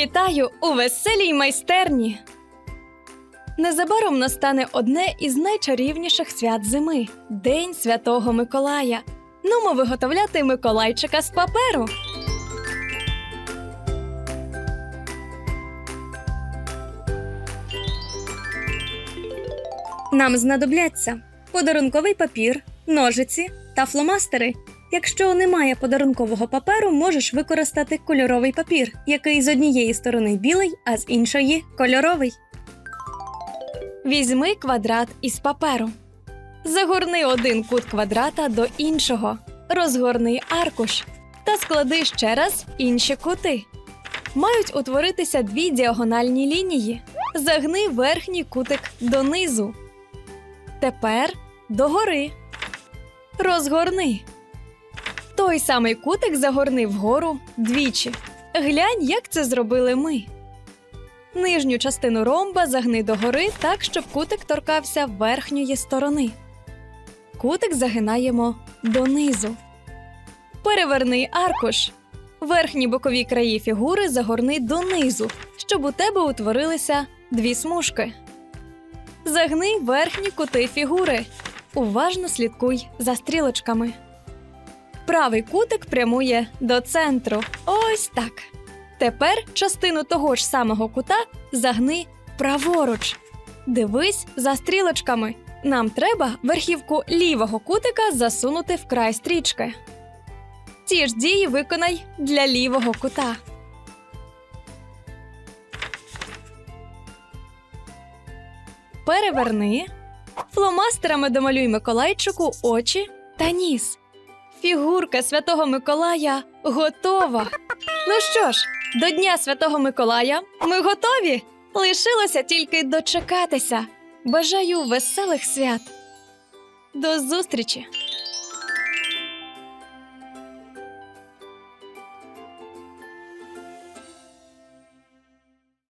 Вітаю у веселій майстерні. Незабаром настане одне із найчарівніших свят зими День Святого Миколая. Нумо виготовляти Миколайчика з паперу. Нам знадобляться подарунковий папір, ножиці та фломастери. Якщо немає подарункового паперу, можеш використати кольоровий папір, який з однієї сторони білий, а з іншої кольоровий. Візьми квадрат із паперу. Загорни один кут квадрата до іншого, розгорни аркуш та склади ще раз інші кути. Мають утворитися дві діагональні лінії. Загни верхній кутик донизу. Тепер догори. Розгорни. Той самий кутик загорни вгору двічі. Глянь, як це зробили ми. Нижню частину ромба загни догори так, щоб кутик торкався верхньої сторони. Кутик загинаємо донизу. Переверни аркуш. Верхні бокові краї фігури загорни донизу, щоб у тебе утворилися дві смужки. Загни верхні кути фігури. Уважно слідкуй за стрілочками. Правий кутик прямує до центру. Ось так. Тепер частину того ж самого кута загни праворуч. Дивись за стрілочками. Нам треба верхівку лівого кутика засунути в край стрічки. Ті ж дії виконай для лівого кута. Переверни. Фломастерами домалюй Миколайчику очі та ніс. Фігурка Святого Миколая готова. Ну що ж, до Дня Святого Миколая ми готові. Лишилося тільки дочекатися. Бажаю веселих свят. До зустрічі!